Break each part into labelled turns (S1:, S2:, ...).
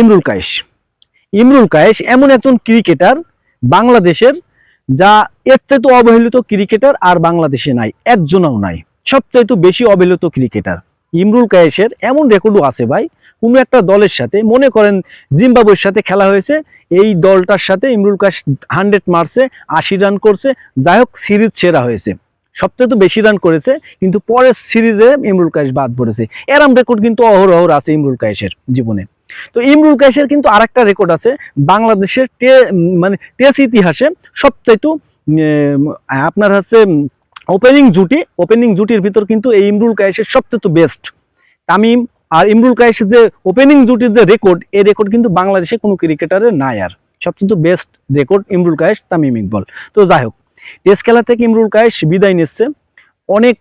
S1: ইমরুল কায়েস ইমরুল কায়েস এমন একজন ক্রিকেটার বাংলাদেশের যা এর চাইতে অবহেলিত ক্রিকেটার আর বাংলাদেশে নাই, একজনও নাই, সবচাইতে বেশি অবহেলিত ক্রিকেটার। ইমরুল কায়েসের এমন রেকর্ডও আছে ভাই, কোনো একটা দলের সাথে, মনে করেন জিম্বাবুয়ের সাথে খেলা হয়েছে, এই দলটার সাথে ইমরুল কায়েস হান্ড্রেড মারছে, আশি রান করছে, যাই হোক সিরিজ সেরা হয়েছে। সবচেয়ে তো বেশি রান করেছে, কিন্তু পরের সিরিজে ইমরুল কায়েস বাদ পড়েছে। এরম রেকর্ড কিন্তু অহরহ আছে ইমরুল কায়েসের জীবনে। তো ইমরুল কায়েসের কিন্তু আরেকটা রেকর্ড আছে, বাংলাদেশের টে মানে টেস্ট ইতিহাসে সবচাইতে আপনার হচ্ছে ওপেনিং জুটি ওপেনিং জুটির ভিতর কিন্তু এই ইমরুল কায়েসের সবচেয়ে বেস্ট তামিম আর ইমরুল কায়েসের যে ওপেনিং জুটির যে রেকর্ড এই রেকর্ড কিন্তু বাংলাদেশে কোনো ক্রিকেটারের নাই আর। সবচেয়ে বেস্ট রেকর্ড ইমরুল কায়েস তামিম ইকবল। তো যাই হোক, টেস্ট খেলা থেকে ইমরুল কায়েস বিদায় নিচ্ছে। অনেক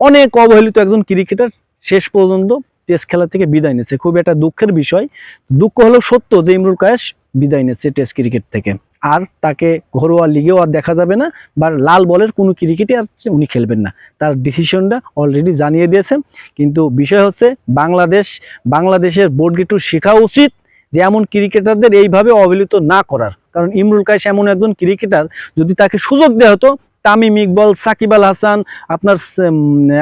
S1: অনেক অবহেলিত একজন ক্রিকেটার শেষ পর্যন্ত টেস্ট খেলা থেকে বিদায় নিচ্ছে খুব একটা দুঃখের বিষয়। দুঃখ হলো সত্য যে ইমরুল কায়েস বিদায় নিচ্ছে টেস্ট ক্রিকেট থেকে। আর তাকে ঘরোয়া লিগেও আর দেখা যাবে না, বা লাল বলের কোনো ক্রিকেটে আর উনি খেলবেন না। তার ডিসিশনটা অলরেডি জানিয়ে দিয়েছে। কিন্তু বিষয় হচ্ছে বাংলাদেশ, বাংলাদেশের বোর্ড একটু শেখা উচিত যে এমন ক্রিকেটারদের এইভাবে অবহেলিত না করার। কারণ ইমরুল কায়েস এমন একজন ক্রিকেটার যদি তাকে সুযোগ দেওয়া হতো তামিম ইকবল, সাকিব আল হাসান, আপনার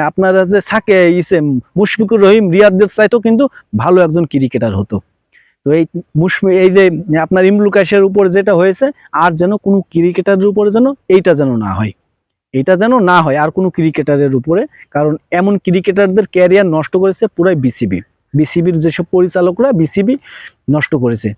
S1: আপনার যে সাকে ইসে মুশফিকুর রহিম, রিয়াদদের চাইতেও কিন্তু ভালো একজন ক্রিকেটার হতো। তো এই মুশফি, এই যে আপনার ইমরুল কায়েসের উপর যেটা হয়েছে, আর যেন কোনো ক্রিকেটারের উপরে যেন এইটা যেন না হয়। এটা যেন না হয় আর কোনো ক্রিকেটারের উপরে, কারণ এমন ক্রিকেটারদের ক্যারিয়ার নষ্ট করেছে পুরাই বিসিবি। বিসিবির যেসব পরিচালকরা বিসিবি নষ্ট করেছে।